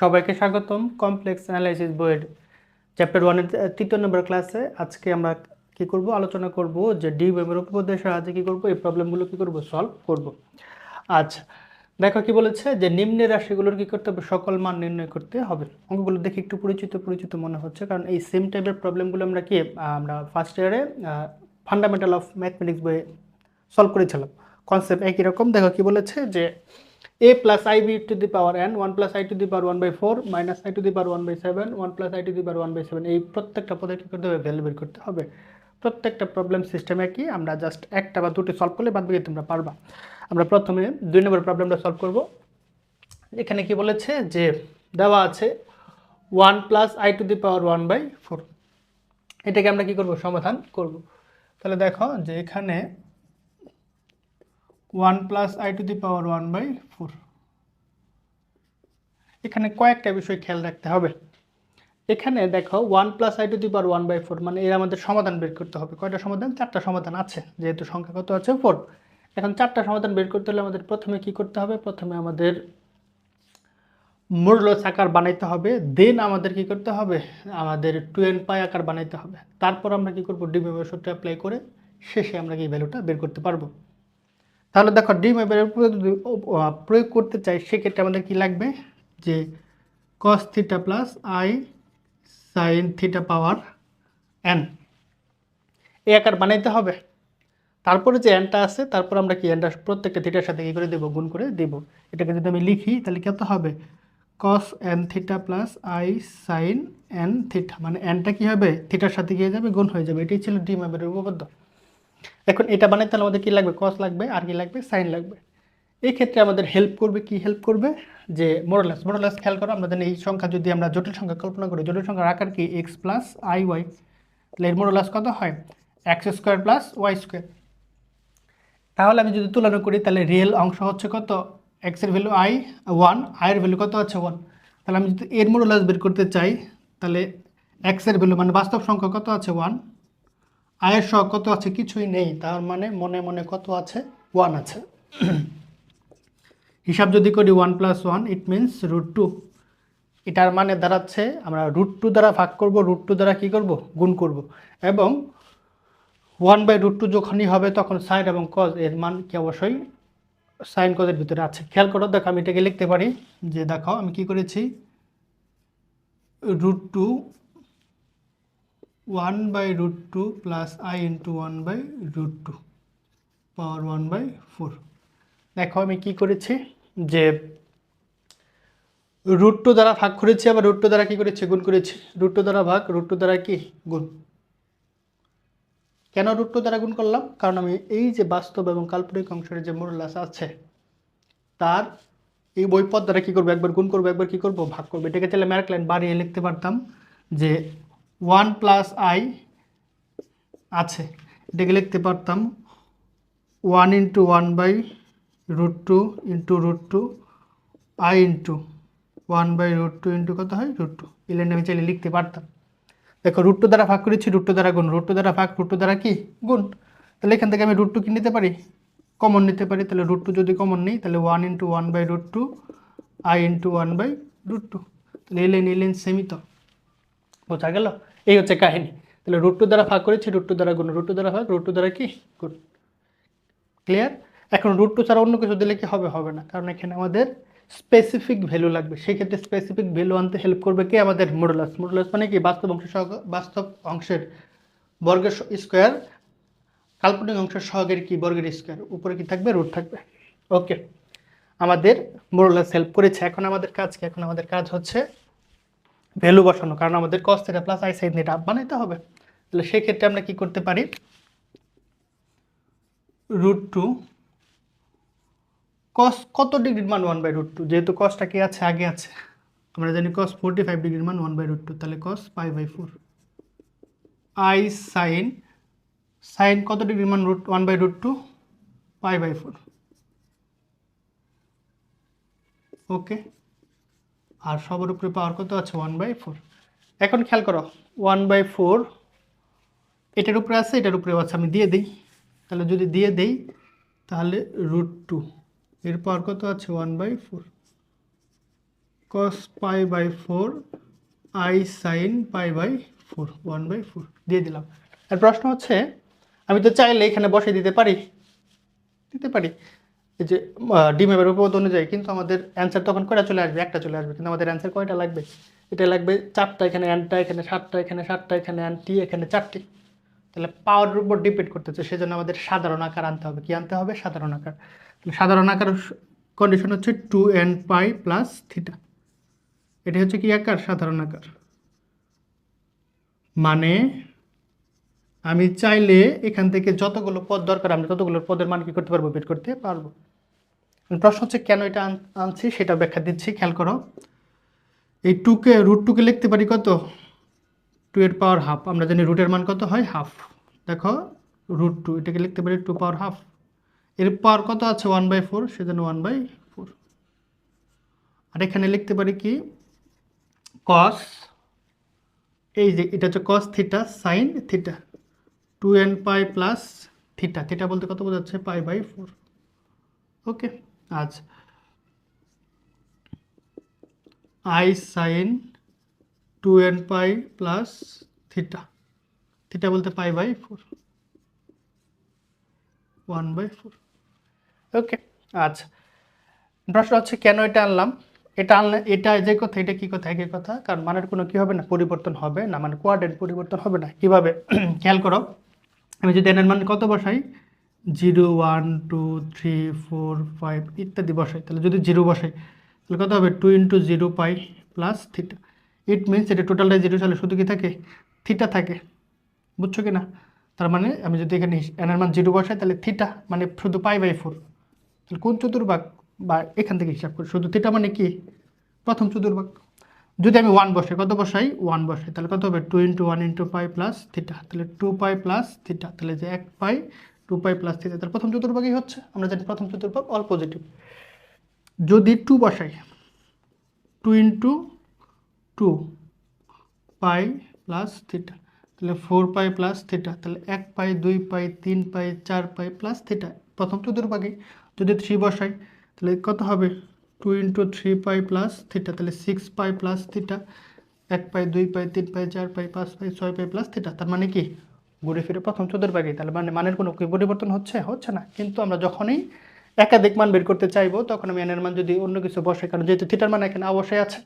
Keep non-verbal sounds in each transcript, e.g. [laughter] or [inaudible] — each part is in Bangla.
সবাইকে স্বাগতম কমপ্লেক্স অ্যানালাইসিস বইয়ের চ্যাপ্টার ওয়ানের তৃতীয় নম্বর ক্লাসে আজকে আমরা কি করব? আলোচনা করব যে ডি ওয়েবের উপপাদ্যের সাহায্যে কি করব? এই প্রবলেমগুলো কি করব? সলভ করব। আচ্ছা দেখো কি বলেছে যে নিম্নের রাশিগুলোর কি করতে হবে? সকল মান নির্ণয় করতে হবে। অঙ্কগুলো দেখে একটু পরিচিত পরিচিত মনে হচ্ছে। কারণ এই সেম টাইপের প্রবলেমগুলো আমরা কি আমরা ফার্স্ট ইয়ারে ফান্ডামেন্টাল অফ ম্যাথমেটিক্স বইয়ে সলভ করেছিলাম। কনসেপ্ট একই রকম। দেখো কি বলেছে যে a plus ib to the power n 1 plus i to the power 1 by 4 minus i to the power 1 by 7 1 plus i to the power 1 by 7 এই প্রত্যেকটা পদে করতে হবে? ভ্যালু বের করতে হবে। প্রত্যেকটা প্রবলেম সিস্টেমে কি আমরা জাস্ট একটা বা দুটি সলভ করলে বাদ বাকি তোমরা পারবা। আমরা প্রথমে দুই নম্বর প্রবলেমটা সলভ করব। এখানে কি বলেছে যে, দেওয়া আছে one plus i to the power one by four এটাকে আমরা কি করব? সমাধান করব। তাহলে দেখো যে এখানে one plus i to the power one by four. এখানে কয়েকটা বিষয় খেয়াল রাখতে হবে। এখানে দেখো one plus i to the power one by four মানে এর আমাদের সমাধান বের করতে হবে। কয়টা সমাধান? চারটা সমাধান আছে, যেহেতু সংখ্যা কত আছে? ফোর। এখন চারটা সমাধান বের করতে হলে আমাদের প্রথমে কি করতে হবে? প্রথমে আমাদের মূল্যস আকার বানাইতে হবে, দেন আমাদের কি করতে হবে? আমাদের টু এন পাই আকার বানাইতে হবে। তারপর আমরা কি করব? ডিমের সূত্র অ্যাপ্লাই করে শেষে আমরা কি ভ্যালুটা বের করতে পারব। তাহলে দেখো ডিম উপরে যদি প্রয়োগ করতে চাই, সেক্ষেত্রে আমাদের কি লাগবে? যে cos theta plus i sine theta power n এই আকার বানাইতে হবে। তারপরে যে এনটা আছে, তারপর আমরা কি এনটা প্রত্যেকটা থিটার সাথে কী করে দেবো? গুণ করে দেবো। এটাকে যদি আমি লিখি, তাহলে কত হবে? Cos n theta plus i sine n theta মানে এনটা কী হবে? থিটার সাথে গিয়ে যাবে, গুণ হয়ে যাবে। এটাই ছিল ডিম এবারের উপপাদ্য। এখন এটা বানাইতে হলে আমাদের কী লাগবে? কস লাগবে, আর কি লাগবে? সাইন লাগবে। এই ক্ষেত্রে আমাদের হেল্প করবে, কি হেল্প করবে? যে মোরলেস মোরলেস খেয়াল করো, আমাদের এই সংখ্যা যদি আমরা জটিল সংখ্যা কল্পনা করি, জটিল সংখ্যার আকার কি? এক্স প্লাস আই ওয়াই তাহলে এর মোরলেস কত হয়? X square plus y square তাহলে আমি যদি তুলনা করি, তাহলে রিয়েল অংশ হচ্ছে কত? এক্সের ভ্যালু আই ওয়ান আয়ের ভ্যালু কত আছে ওয়ান তাহলে আমি যদি এর মোরলেস বের করতে চাই, তাহলে এক্সের ভ্যালু মানে বাস্তব সংখ্যা কত আছে? ওয়ান আয়ের সহ কত আছে? কিছুই নেই। তার মানে মনে মনে কত আছে? ওয়ান আছে। [clears throat] হিসাব যদি করি one plus one it means root two এটার মানে দাঁড়াচ্ছে, আমরা রুট টু দ্বারা ভাগ করব। রুট টু দ্বারা কী করব? গুণ করব। এবং ওয়ান বাই রুট টু যখনই হবে, তখন সাইন এবং কজ এর মান কি অবশ্যই সাইন কজের ভিতরে আছে। খেয়াল করো, দেখো আমি এটাকে লিখতে পারি যে, দেখো আমি কি করেছি? Root two one by root two plus i into one by root two power one by four দেখো, আমি কি করেছি? যে রুট টু দ্বারা ভাগ করেছি, আবার রুট টু দ্বারা কি করেছি? গুণ করেছি। রুট টু দ্বারা ভাগ রুট টু দ্বারা কি? গুণ। কেন রুট টু দ্বারা গুণ করলাম? কারণ আমি এই যে বাস্তব এবং কাল্পনিক অংশের যে মোরলাস আছে, তার এই বইপদ দ্বারা কী করব? একবার গুণ করব, একবার কী করব? ভাগ করব। এটাকে চাইলে আমি আরেক লাইন বাড়িয়ে লিখতে পারতাম যে ওয়ান প্লাস আই আছে এটাকে লিখতে পারতাম one into one by root two into root two i into one by root two into কত হয় রুট টু এই লাইনটা আমি চাইলে লিখতে পারতাম দেখো রুট টু দ্বারা ভাগ করেছি রুট টু দ্বারা গুণ রুট টু দ্বারা ভাগ রুট টু দ্বারা কি গুণ তাহলে এখান থেকে আমি রুট টু কি নিতে পারি কমন নিতে পারি তাহলে রুট টু যদি কমন নিই তাহলে one into one by root two i into one by root two তাহলে এই লাইন সেমই তো বোঝা গেল এই হচ্ছে কাহিনী। তাহলে রুট টু দ্বারা ভাগ করেছি রুট টু দ্বারা গুণ রুট টু দ্বারা ভাগ রুট টু দ্বারা কি? গুণ। ক্লিয়ার এখন রুট টু ছাড়া অন্য কিছু দিলে কি হবে? হবে না। কারণ এখানে আমাদের স্পেসিফিক ভ্যালু লাগবে। সেক্ষেত্রে স্পেসিফিক ভ্যালু আনতে হেল্প করবে কি? আমাদের মডুলাস মডুলাস মানে কি? বাস্তব অংশ বাস্তব অংশের বর্গের স্কোয়ার কাল্পনিক অংশের সহগের কি? বর্গের স্কোয়ার উপরে কি থাকবে? রুট থাকবে। ওকে আমাদের মোরলাস হেল্প করেছে। এখন আমাদের কাজ কি? এখন আমাদের কাজ হচ্ছে ভ্যালু বসানো, কারণ আমাদের cos theta plus i sine theta বানাইতে হবে। তাহলে সেক্ষেত্রে আমরা কি করতে পারি? রুট টু কস কত ডিগ্রির মান ওয়ান বাই রুট টু যেহেতু কসটা কি আছে? আগে আছে। আমরা জানি কস ফোরটি ফাইভ ডিগ্রির মান ওয়ান বাই রুট টু তাহলে cos pi by four i sine sine কত ডিগ্রির মান root one by root two pi by four okay আর সবার উপরে পাওয়ার কত আছে? ওয়ান বাই ফোর এখন খেয়াল করো ওয়ান বাই ফোর এটার উপরে আছে, এটার উপরেও আছে, আমি দিয়ে দিই। তাহলে যদি দিয়ে দেই, তাহলে রুট টু এর পাওয়ার কত আছে? One by four cos pi by four i sine pi by four one by four দিয়ে দিলাম। আর প্রশ্ন হচ্ছে, আমি তো চাইলে এখানে বসে দিতে পারি? দিতে পারি। এই যে ডিমের উপপাদ্য অনুযায়ী কিন্তু আমাদের অ্যান্সার তখন কয়টা চলে আসবে? একটা চলে আসবে, কিন্তু আমাদের অ্যান্সার কয়টা লাগবে? এটা লাগবে চারটা, এখানে অ্যানটা এখানে সাতটা এখানে সাতটা, এখানে অ্যান্টি এখানে চারটি। তাহলে পাওয়ারের উপর ডিপেন্ড করতেছে, সেজন্য আমাদের সাধারণ আকার আনতে হবে। কি আনতে হবে? সাধারণ আকার। তাহলে সাধারণ আকার কন্ডিশন হচ্ছে two n pi plus theta এটি হচ্ছে কি আকার? সাধারণ আকার। মানে আমি চাইলে এখান থেকে যতগুলো পদ দরকার আমি ততগুলো পদের মান কি করতে পারব? বের করতে পারব। প্রশ্ন হচ্ছে, কেন এটা আন- আনছি? সেটা ব্যাখ্যা দিচ্ছি, খেয়াল করো। এই টুকে রুট টুকে লিখতে পারি কত? টু এর পাওয়ার হাফ আমরা জানি রুটের মান কত হয়? হাফ দেখো রুট টু এটাকে লিখতে পারি টু পাওয়ার হাফ এর পাওয়ার কত আছে? ওয়ান বাই ফোর সেজন্য ওয়ান বাই ফোর আর এখানে লিখতে পারি কি? কস এই যে, এটা হচ্ছে cos theta sine theta two n pi plus theta theta বলতে কত বোঝাচ্ছে? Pi by four. ওকে আচ্ছা i sine two n pi plus theta theta বলতে pi by four, one by four. Okay আচ্ছা প্রশ্ন হচ্ছে, কেন এটা আনলাম? এটা আনলে, এটা যে কথা, এটা কি কথা? একই কথা, কারণ মানের কোনো কি হবে না? পরিবর্তন হবে না মানে কোয়ার্ডেন্ট পরিবর্তন হবে না। কীভাবে? [clears throat] খেয়াল করো আমি যদি এনের মান কত বসাই? Zero, one, two, three, four, five ইত্যাদি বসাই, তাহলে যদি জিরো বসাই, তাহলে কত হবে? Two into zero pi plus theta. It means এটা টোটালটা জিরো সালে শুধু কি থাকে? থিটা থাকে। বুঝছ কি না তার মানে আমি যদি এখানে এনের মান জিরো বসাই, তাহলে থিটা মানে শুধু পাই বাই ফোর। তাহলে কোন চতুর্ভাগ? বা এখান থেকে হিসাব করি। শুধু থিটা মানে কি? প্রথম চতুর্ভাগ। যদি আমি ওয়ান বসাই, কত বসাই? ওয়ান বসাই। তাহলে কত হবে? Two into one into pi plus theta তাহলে টু পাই প্লাস থিটা তাহলে যে এক pi two pi plus theta তাহলে প্রথম চতুর্ভাগই হচ্ছে। আমরা জানি প্রথম চতুর্ভাগ অল পজিটিভ যদি টু বসাই two into two pi plus theta তাহলে ফোর পাই প্লাস থিটা তাহলে এক পাই দুই পাই তিন পাই চার পাই প্লাস থিটা প্রথম চতুর্ভাগে যদি থ্রি বসাই, তাহলে কত হবে? Two into three pi plus theta তাহলে সিক্স পাই প্লাস থিটা এক পাই দুই পাই তিন পাই চার পাই পাঁচ পাই ছয় পাই প্লাস থিটা তার মানে কি? ঘুরে ফিরে প্রথম চতুর্ভাগে তাহলে মানে মানের কোনো কি পরিবর্তন হচ্ছে? হচ্ছে না। কিন্তু আমরা যখনই একাধিক মান বের করতে চাইব, তখন আমি এনের মান যদি অন্য কিছু বসাই, কারণ যেহেতু থিটার মান এখানে অবশ্যই আছে,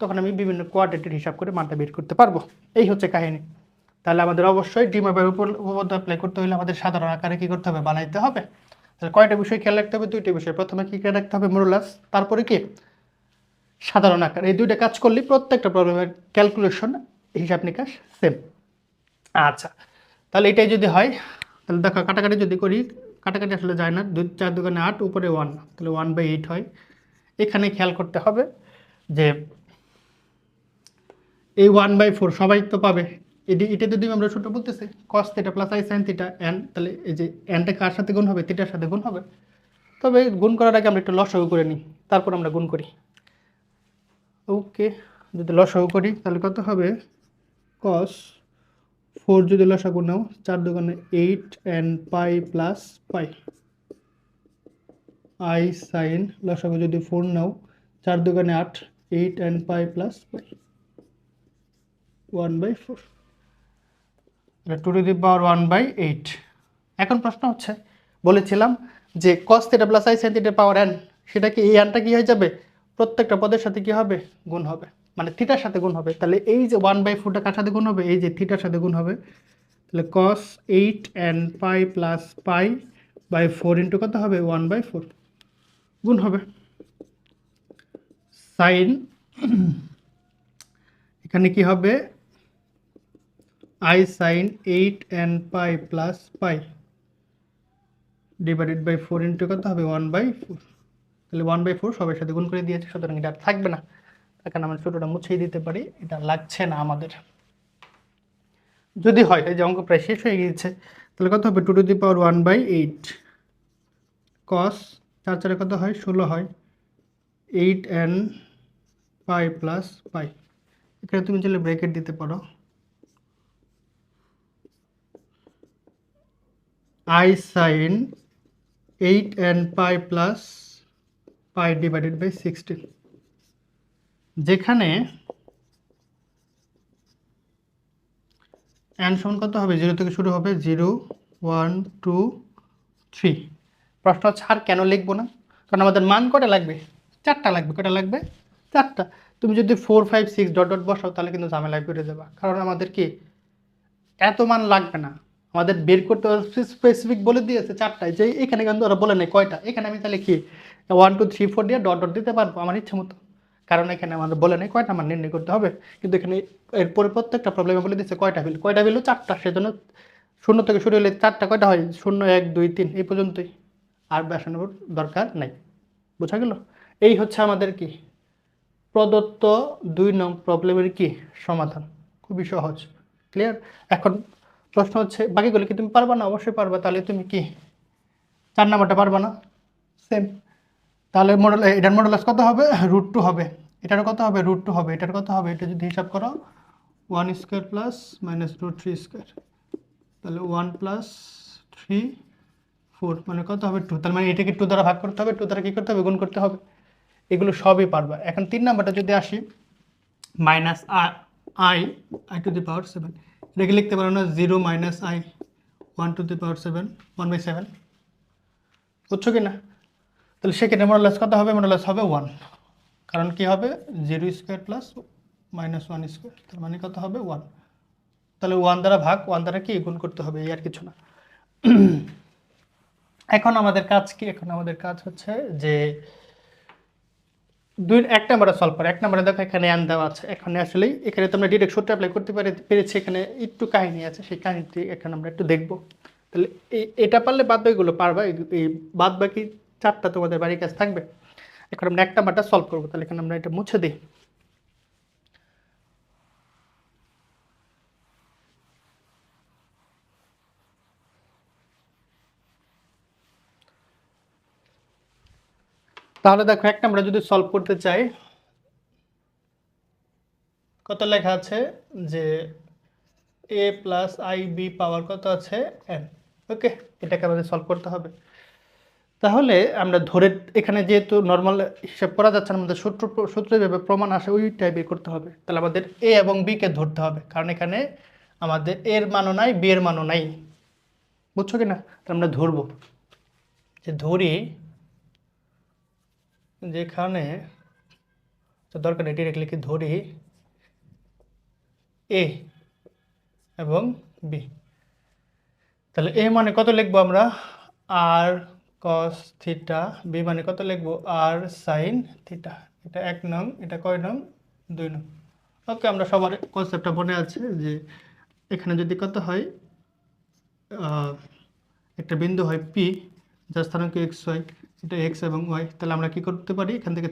তখন আমি বিভিন্ন কোয়ার্ডেটের হিসাব করে মানটা বের করতে পারব। এই হচ্ছে কাহিনী। তাহলে আমাদের অবশ্যই ডিমাবের উপর উপপাদ্য অ্যাপ্লাই করতে হলে আমাদের সাধারণ আকারে কী করতে হবে? বানাইতে হবে। তাহলে কয়টা বিষয় খেয়াল রাখতে হবে? দুইটা বিষয়। প্রথমে কী খেয়াল রাখতে হবে? মোরলাস তারপরে কি? সাধারণ আকার। এই দুইটা কাজ করলে প্রত্যেকটা প্রবলেমের ক্যালকুলেশন হিসাব নিকাশ সেম আচ্ছা তাহলে এটাই যদি হয়, তাহলে দেখো কাটাকাটি যদি করি, কাটাকাটি আসলে যায় না। দুই, চার দোকানে আট, উপরে ওয়ান তাহলে ওয়ান বাই এইট হয়। এখানে খেয়াল করতে হবে যে এই ওয়ান বাই ফোর সবাই তো পাবে। এটি এটা যদি আমরা ছোটো বলতেছি। Cos theta plus i sine theta n তাহলে এই যে এনটা কার সাথে গুণ হবে? থিটার সাথে গুণ হবে। তবে গুণ করার আগে আমরা একটু লসাগু করে নিই। তারপর আমরা গুণ করি। ওকে, যদি লসাগু করি, তাহলে কত হবে? কস ফোর যদি লস লসাগু নাও, চার দোকানে eight n pi plus pi i sine লসাগু যদি ফোর নাও, চার দোকানে আট eight n pi plus pi one by four two to the power one by eight এখন প্রশ্ন হচ্ছে, বলেছিলাম যে cos theta plus i sine থিটার পাওয়ার এন সেটা কি এই এনটা কী হয়ে যাবে? প্রত্যেকটা পদের সাথে কি হবে? গুণ হবে। মানে থিটার সাথে গুণ হবে। তাহলে এই যে ওয়ান বাই ফোরটা কার সাথে গুণ হবে? এই যে থিটার সাথে গুণ হবে। তাহলে cos eight n pi plus pi by four into কত হবে? ওয়ান বাই ফোর গুণ হবে। সাইন এখানে কি হবে? I sine eight n pi plus pi divided by four into কত হবে? ওয়ান বাই ফোর তাহলে ওয়ান বাই ফোর সবার সাথে গুণ করে দিয়েছে, সুতরাং এটা আর থাকবে না। কারণে আমরা ছোটোটা মুছেই দিতে পারি, এটা লাগছে না আমাদের। যদি হয়, এই যে অঙ্ক প্রায় শেষ হয়ে গিয়েছে, তাহলে কত হবে? Two to the power one by eight cos চার চারে কত হয়? ষোলো হয়। Eight n pi plus pi এখানে তুমি চাইলে ব্রেকেট দিতে পারো। I sine eight n pi plus pi divided by sixteen. যেখানে এন সমান কত হবে? জিরো থেকে শুরু হবে জিরো, ওয়ান, টু, থ্রি। প্রশ্ন আর কেন লিখব না? কারণ আমাদের মান কটা লাগবে? চারটা লাগবে। কটা লাগবে? চারটা। তুমি যদি four, five, six, dot dot বসাও, তাহলে কিন্তু ঝামেলায় পড়ে যাবা। কারণ আমাদের কি? এত মান লাগবে না। আমাদের বের করতে স্পেসিফিক বলে দিয়েছে চারটায় যে এখানে কিন্তু ওরা বলে নেই কয়টা। এখানে আমি তাহলে কি ওয়ান টু থ্রি ফোর দিয়ে ডট ডট দিতে পারব আমার ইচ্ছে মতো। কারণ এখানে আমাদের বলে নেই কয়টা, আমার নির্ণয় করতে হবে। কিন্তু এখানে এরপরে প্রত্যেকটা প্রবলেমে বলে দিচ্ছে কয়টা বিল কয়টা বিল চারটা। সেজন্য শূন্য থেকে শুরু হলে চারটা কয়টা হয়? শূন্য, এক, দুই, তিন। এই পর্যন্তই। আর বেসানোর দরকার নাই। বোঝা গেল? এই হচ্ছে আমাদের কি? প্রদত্ত দুই নং প্রবলেমের কি? সমাধান। খুবই সহজ। ক্লিয়ার এখন প্রশ্ন হচ্ছে বাকিগুলো কি তুমি পারবা না? অবশ্যই পারবা। তাহলে তুমি কি? চার নাম্বারটা পারবা না? সেম তাহলে মডেল এটার মডেলাস কত হবে? রুট টু হবে। এটার কত হবে? রুট টু হবে। এটার কত হবে? এটা যদি হিসাব করো one square plus minus root three square তাহলে ওয়ান প্লাস থ্রি ফোর মানে কত হবে? টু তার মানে এটাকে টু দ্বারা ভাগ করতে হবে। টু দ্বারা কী করতে হবে? গুণ করতে হবে। এগুলো সবই পারবা। এখন তিন নাম্বারটা যদি আসি minus i i to the power seven এটাকে লিখতে পারো না zero minus i one to the power seven one by seven বুঝছ কি না? তাহলে সেক্ষেত্রে মডেলাস কত হবে? মডেলাস হবে ওয়ান কারণ কি হবে? Zero square plus minus one square তার মানে কত হবে? ওয়ান তাহলে ওয়ান দ্বারা ভাগ ওয়ান দ্বারা কি? গুণ করতে হবে, এই আর কিছু না। এখন আমাদের কাজ কি? এখন আমাদের কাজ হচ্ছে যে দুই, এক নাম্বারে সলভ করে। এক নাম্বারে দেখো এখানে অ্যান দেওয়া আছে। এখানে আসলেই এখানে তোমরা ডিরেক্ট সূত্র অ্যাপ্লাই করতে পারে, পেরেছি, এখানে একটু কাহিনী আছে। সেই কাহিনীটি এখানে আমরা একটু দেখব। তাহলে এটা পারলে বাদ বাকিগুলো পারবা। এই বাদ বাকি চারটা তোমাদের বাড়ির কাছে থাকবে। এখন আমরা এক নাম্বারটা সলভ করব। তাহলে এখানে আমরা এটা মুছে দিই। তাহলে দেখো এক নাম্বার যদি সলভ করতে চাই, কত লেখা আছে? যে A plus i B power কত আছে? এন ওকে এটাকে আমাদের সলভ করতে হবে। তাহলে আমরা ধরে, এখানে যেহেতু নর্মাল হিসাব করা যাচ্ছে না, আমাদের সূত্র সূত্র যেভাবে প্রমাণ আসে, ওই টাইপের করতে হবে। তাহলে আমাদের এ এবং বিকে ধরতে হবে, কারণ এখানে আমাদের এর মানও নাই বি এর মানও নাই। বুঝছ কি না আমরা ধরবো। যে ধরি যেখানে তো দরকার নেই ডিরেক্টলি কি ধরি। এ এবং বি তাহলে এ মানে কত লিখব আমরা? আর কস থিটা বি মানে কত লিখব? আর সাইন থিটা এটা এক নং, এটা কয় নং? দুই নং। ওকে আমরা সবার কনসেপ্টটা মনে আছে যে এখানে যদি কত হয় একটা বিন্দু হয় পি যার স্থানাঙ্ক এক্স ওয়াই এটা এক্স এবং ওয়াই তাহলে আমরা কি করতে পারি? এখান থেকে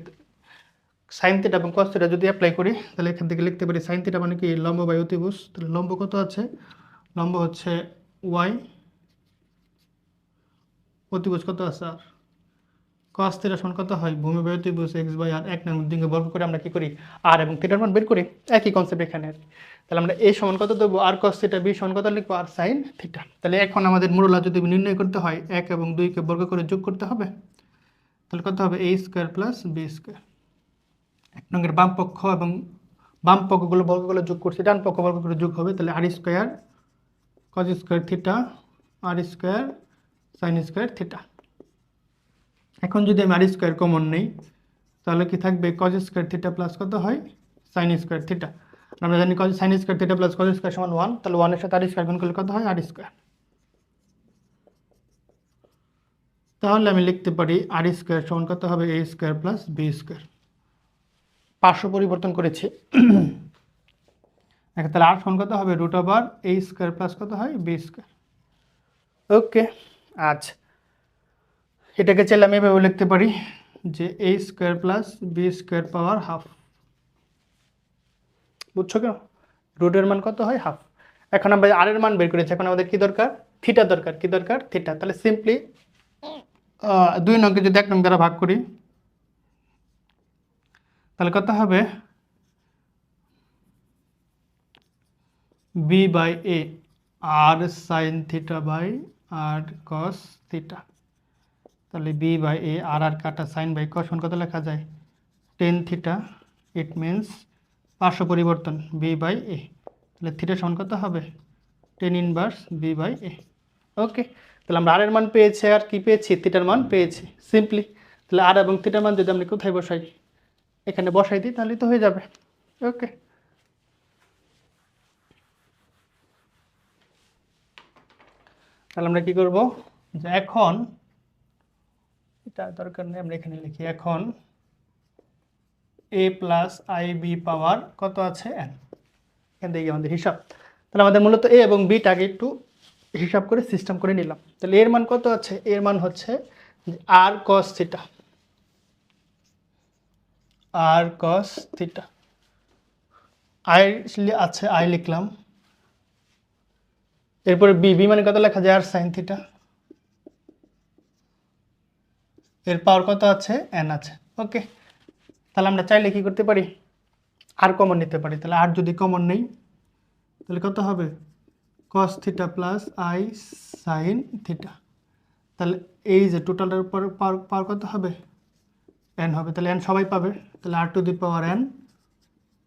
সাইন থিটা এবং কস থিটা যদি অ্যাপ্লাই করি, তাহলে এখান থেকে লিখতে পারি সাইন থিটা মানে কি লম্ব বাই অতিভুজ। তাহলে লম্ব কত আছে? লম্ব হচ্ছে ওয়াই অতিভুজ কত আছে আর? কস থিটা সমান কত হয়? ভূমি বাই অতিভুজ এক্স বাই আর এক নং দিকে বর্গ করে আমরা কি করি? আর এবং থিটার মান বের করি। একই কনসেপ্ট এখানে। তাহলে আমরা এ সমান কত দেবো? আর কস থিটা বি সমান কত লিখব? আর সাইন থিটা তাহলে এখন আমাদের মূললা যদি নির্ণয় করতে হয়, এক এবং দুইকে বর্গ করে যোগ করতে হবে। তাহলে কত হবে? A square plus B square এক নঙ্গের বাম পক্ষ এবং বাম পক্ষগুলো বর্গগুলো যোগ করছি, ডান পক্ষ বর্গ করে যোগ হবে, তাহলে r square cos square theta r square sine square theta এখন যদি আমি আর স্কোয়ার কমন নেই, তাহলে কি থাকবে? কজ স্কোয়ার থিটা প্লাস কত হয়? সাইন স্কোয়ার থিটা আমরা জানি cos sine square theta plus cos square সমান ওয়ান তাহলে ওয়ানের সাথে আর স্কোয়ার গুণ করলে কত হয়? আর স্কোয়ার তাহলে আমি লিখতে পারি আর স্কোয়ার সমান কত হবে? A square plus B square. পার্শ্ব পরিবর্তন করেছি। এখন তাহলে আর সমান কত হবে? Root over A square plus কত হয়? B square. ওকে আচ্ছা। এটাকে চাইলে আমি এভাবে লিখতে পারি যে A square plus B square power half বুঝছ কেন? রুটের মান কত হয়? হাফ এখন আমরা আর এর মান বের করেছি, এখন আমাদের কি দরকার? থিটা দরকার। কি দরকার? থিটা তাহলে সিম্পলি দুই নংকে যদি এক নং দ্বারা ভাগ করি, তাহলে কত হবে? B by A r sine theta by r cos theta তাহলে B by A r r কাটা সাইন বাই কস কত লেখা যায়? টেন থিটা ইট মিনস পার্শ্ব পরিবর্তন বি বাই এ তাহলে থিটা সমান কত হবে? Tan inverse B by A okay তাহলে আমরা আর এর মান পেয়েছি আর কি পেয়েছি? থিটার মান পেয়েছি। সিম্পলি তাহলে আর এবং থিটার মান যদি আমরা কোথায় বসাই? এখানে বসাই দিই তাহলে তো হয়ে যাবে। ওকে তাহলে আমরা কি করব? যে এখন, এটা দরকার নেই, আমরা এখানে লিখি, এখন A plus i B power কত আছে? এন এখান থেকে আমাদের হিসাব। তাহলে আমাদের মূলত এ এবং বিটাকে একটু হিসাব করে সিস্টেম করে নিলাম। তাহলে এর মান কত আছে? এর মান হচ্ছে r cos theta r cos theta i আছে আই লিখলাম। এরপরে বি বি মানে কত লেখা যায়? আর সাইন থিটা এর পাওয়ার কত আছে? এন আছে। ওকে তাহলে আমরা চাইলে কি করতে পারি? আর কমন নিতে পারি। তাহলে আর যদি কমন নেই, তাহলে কত হবে? Cos theta plus i sine theta তাহলে এই যে টোটালটার উপর পাওয়ার কত হবে? এন হবে। তাহলে এন সবাই পাবে। তাহলে r to the power n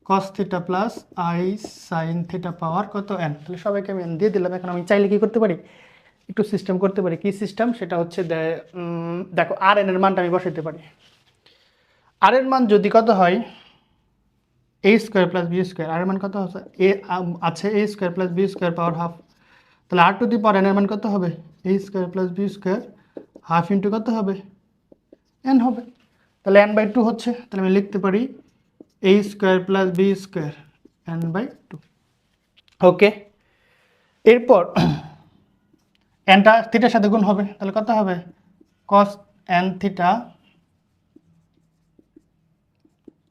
cos theta plus i sine theta power কত এন তাহলে সবাইকে আমি এন দিয়ে দিলাম। এখন আমি চাইলে কি করতে পারি? একটু সিস্টেম করতে পারি। কি সিস্টেম সেটা হচ্ছে দেখো আর এন এর মানটা আমি বসাইতে পারি। আর এর মান যদি কত হয়? A square plus b square r এর মান কত আছে? এ আছে a square plus b square power half তাহলে r to the power N এর মান কত হবে? A square plus b square half into কত হবে? এন হবে। তাহলে এন বাই টু হচ্ছে। তাহলে আমি লিখতে পারি a square plus b square n by two okay এরপর [clears throat] এনটা থিটার সাথে গুণ হবে। তাহলে কত হবে? Cos n theta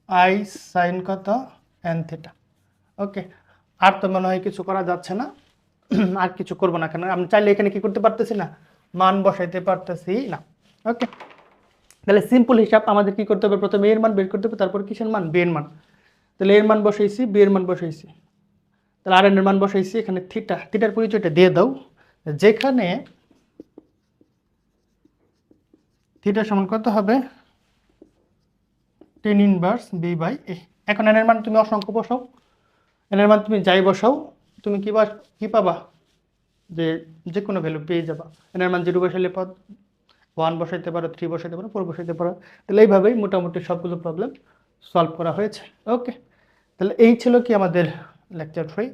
i sine কত? এন থিটা ওকে আর তো মনে হয় কিছু করা যাচ্ছে না। [clears throat] আর কিছু করব না কেন? আমি চাইলে এখানে কি করতে পারতেছি না? মান বসাইতে পারতেছি না। ওকে তাহলে সিম্পল হিসাব আমাদের কি করতে হবে? প্রথমে এর মান বের করতে হবে, তারপর কিসের মান? বি এর মান। তাহলে এর মান বসাইছি বি এর মান বসাইছি। তাহলে আর এর মান বসাইছি, এখানে থিটা থিটার পরিচয়টা দিয়ে দাও। যেখানে থিটা সমান কত হবে? Tan inverse b by a এখন এনের মান তুমি অসংখ্য বসাও। এনের মান তুমি যাই বসাও, তুমি কি বা, কী পাবা? যে যে কোনো ভ্যালু পেয়ে যাবা। এনের মান জিরো বসাইলে পদ ওয়ান বসাইতে পারো থ্রি বসাইতে পারো ফোর বসাইতে পারো। তাহলে এইভাবেই মোটামুটি সবগুলো প্রবলেম সলভ করা হয়েছে। ওকে তাহলে এই ছিল কি আমাদের লেকচার থ্রি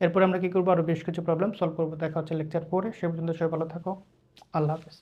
এরপরে আমরা কী করব? আরও বেশ কিছু প্রবলেম সলভ করব। দেখা হচ্ছে লেকচার ফোরে সে পর্যন্ত সবাই ভালো থাকো। আল্লাহ হাফেজ।